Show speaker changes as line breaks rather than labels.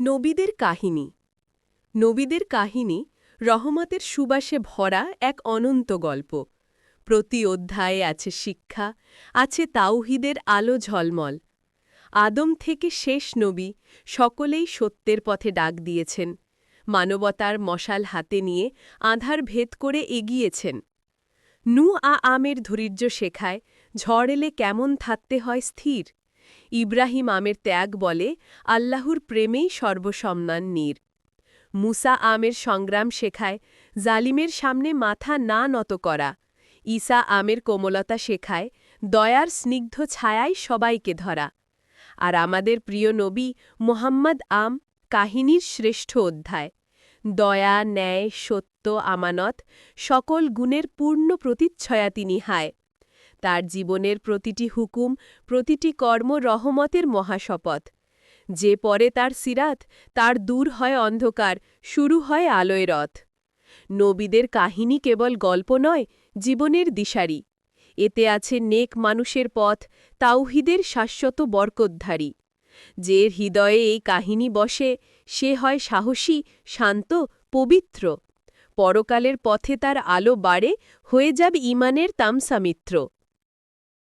নবীদের কাহিনী। নবীদের কাহিনী রহমতের সুবাসে ভরা এক অনন্ত গল্প। প্রতি অধ্যায়ে আছে শিক্ষা, আছে তাওহিদের আলো ঝলমল। আদম থেকে শেষ নবী সকলেই সত্যের পথে ডাক দিয়েছেন, মানবতার মশাল হাতে নিয়ে আধার ভেদ করে এগিয়েছেন। নু আ আমের ধৈর্য শেখায়, ঝড় এলে কেমন থাকতে হয় স্থির। ইব্রাহিম আমের ত্যাগ বলে আল্লাহর প্রেমেই সর্বসম্মান নীর মুসা আমের সংগ্রাম শেখায়, জালিমের সামনে মাথা না নত করা। ঈসা আমের কোমলতা শেখায়, দয়ার স্নিগ্ধ ছায়াই সবাইকে ধরা। আর আমাদের প্রিয় নবী মোহাম্মদ আম কাহিনীর শ্রেষ্ঠ অধ্যায়, দয়া, ন্যায়, সত্য, আমানত সকল গুণের পূর্ণ প্রতিচ্ছয়া তিনি হায়। তার জীবনের প্রতিটি হুকুম, প্রতিটি কর্ম রহমতের মহাশপথ। যে পরে তার সিরাত, তার দূর হয় অন্ধকার, শুরু হয় আলোয় রথ নবীদের কাহিনী কেবল গল্প নয়, জীবনের দিশারি। এতে আছে নেক মানুষের পথ, তাওহিদের শাশ্বত বরকতধারী। যে হৃদয়ে এই কাহিনী বসে, সে হয় সাহসী, শান্ত, পবিত্র। পরকালের পথে তার আলো বাড়ে, হয়ে যাবে ইমানের তামসামিত্র